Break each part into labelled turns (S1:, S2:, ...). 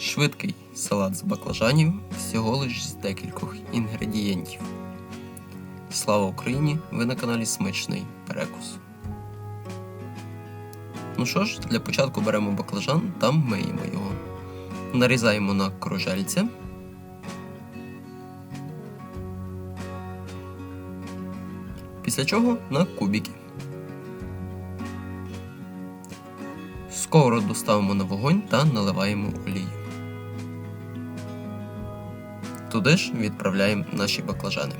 S1: Швидкий салат з баклажанів всього лиш з декількох інгредієнтів. Слава Україні! Ви на каналі Смачний Перекус. Ну що ж, для початку беремо баклажан та миємо його. Нарізаємо на кружельця. Після чого на кубики. Сковороду ставимо на вогонь та наливаємо олію. Туди ж відправляємо наші баклажани.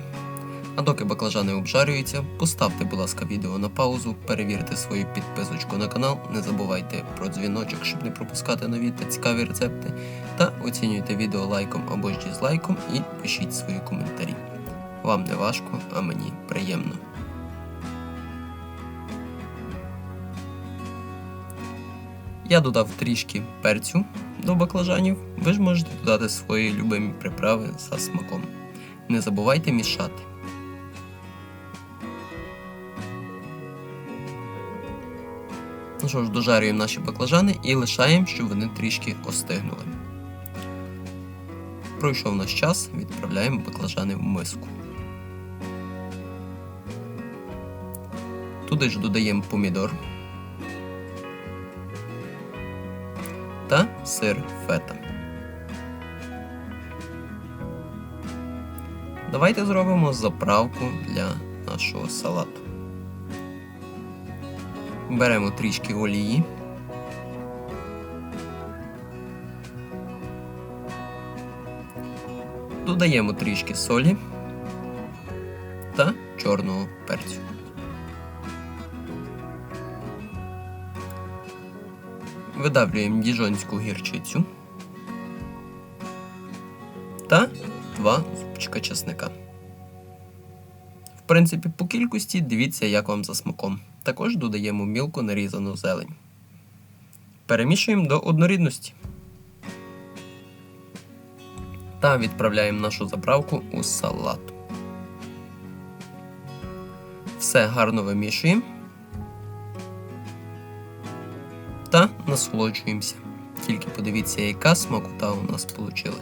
S1: А доки баклажани обжарюються, поставте, будь ласка, відео на паузу, перевірте свою підписочку на канал, не забувайте про дзвіночок, щоб не пропускати нові та цікаві рецепти. Та оцінюйте відео лайком або ж дізлайком і пишіть свої коментарі. Вам не важко, а мені приємно. Я додав трішки перцю до баклажанів. Ви ж можете додати свої любимі приправи за смаком. Не забувайте мішати. Ну що ж, дожарюємо наші баклажани і лишаємо, щоб вони трішки остигнули. Пройшов наш час, відправляємо баклажани в миску. Туди ж додаємо помідор та сир фета. Давайте зробимо заправку для нашого салату. Беремо трішки олії. Додаємо трішки солі та чорного перцю. Видавлюємо діжонську гірчицю та два зубчика чесника. В принципі, по кількості дивіться, як вам за смаком. Також додаємо мілко нарізану зелень. Перемішуємо до однорідності. Та відправляємо нашу заправку у салат. Все гарно вимішуємо та насолоджуємося. Тільки подивіться, яка смакота у нас вийшла.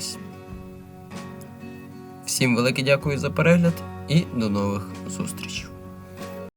S1: Всім велике дякую за перегляд і до нових зустрічей.